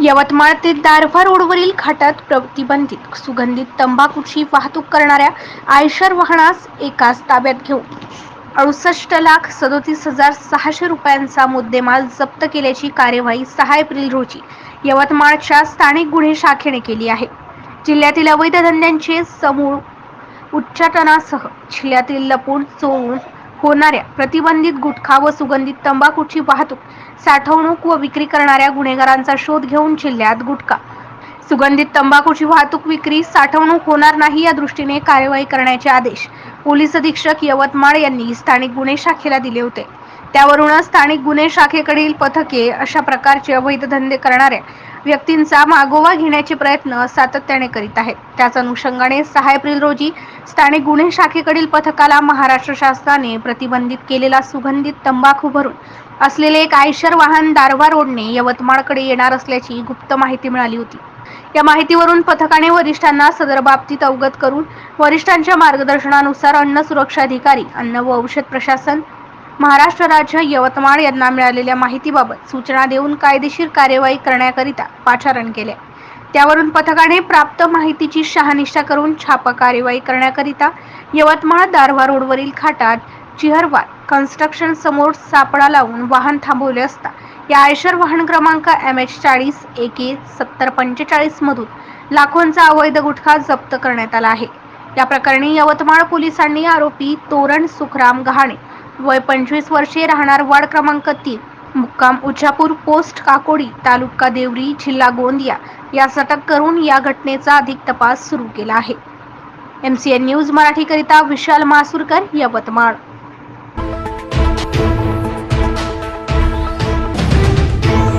यवतमाळ ते दारव्हा रोडवरील घाटात प्रतिबंधित सुगंधित तंबाखूची वाहतूक करणाऱ्या आयशर वाहनास एकाच ताब्यात घेऊन अडुसष्ट लाख सदोतीस हजार सहाशे रुपयांचा मुद्देमाल जप्त केल्याची कार्यवाही सहा एप्रिल रोजी यवतमाळच्या स्थानिक गुन्हे शाखेने केली आहे. जिल्ह्यातील अवैध धंद्यांचे समूळ उच्चाटनासह जिल्ह्यातील लपून चोळून होणाऱ्या प्रतिबंधित गुटखा व सुगंधित तंबाखूची वाहतूक साठवणूक व विक्री करणाऱ्या गुन्हेगारांचा शोध घेऊन जिल्ह्यात गुटखा. सुगंधित तंबाखूची वाहतूक विक्री साठवणूक होणार नाही या दृष्टीने कार्यवाही करण्याचे आदेश पोलीस अधीक्षक यवतमाळ यांनी स्थानिक गुन्हे शाखेला दिले होते. त्यावरूनच स्थानिक गुन्हे शाखेकडील पथके अशा प्रकारचे अवैध धंदे करणाऱ्या व्यक्तींचा मागोवा घेण्याचे प्रयत्न सातत्याने करीत आहेत. त्याच अनुषंगाने सहा एप्रिल रोजी स्थानिक गुन्हे शाखेकडील पथकाला महाराष्ट्र शासनाने प्रतिबंधित केलेला सुगंधित तंबाखू भरून असलेले एक आयशर वाहन दारवा रोडने यवतमाळकडे येणार असल्याची गुप्त माहिती मिळाली होती. या माहितीवरून पथकाने वरिष्ठांना सदर बाबतीत अवगत करून वरिष्ठांच्या मार्गदर्शनानुसार अन्न सुरक्षा अधिकारी अन्न व औषध प्रशासन महाराष्ट्र राज्य यवतमाळ यांना मिळालेल्या माहितीबाबत सूचना देऊन कायदेशीर कार्यवाही करण्याकरिता पाचारण केले. त्यावरून पथकाने प्राप्त माहितीची शहानिशा करून छापा कार्यवाही करण्याकरिता यवतमाळ दारव्हा रोडवरील खाटात चिहरवार कन्स्ट्रक्शन समोर सापळा लावून वाहन थांबवले असता या आयशर वाहन क्रमांक एम एच चाळीस एके सत्तर पंचेचाळीस मधून लाखोंचा अवैध गुटखा जप्त करण्यात आला आहे. या प्रकरणी यवतमाळ पोलिसांनी आरोपी तोरण सुखराम गहाणे वय पंचवीस वर्षे राहणार वार्ड क्रमांक तीन मुक्काम उछापूर पोस्ट काकोडी तालुका देवरी जिल्हा गोंदिया यास अटक करून या घटनेचा अधिक तपास सुरू केला आहे. एमसीएन न्यूज मराठीकरिता विशाल मासुरकर यवतमाळ.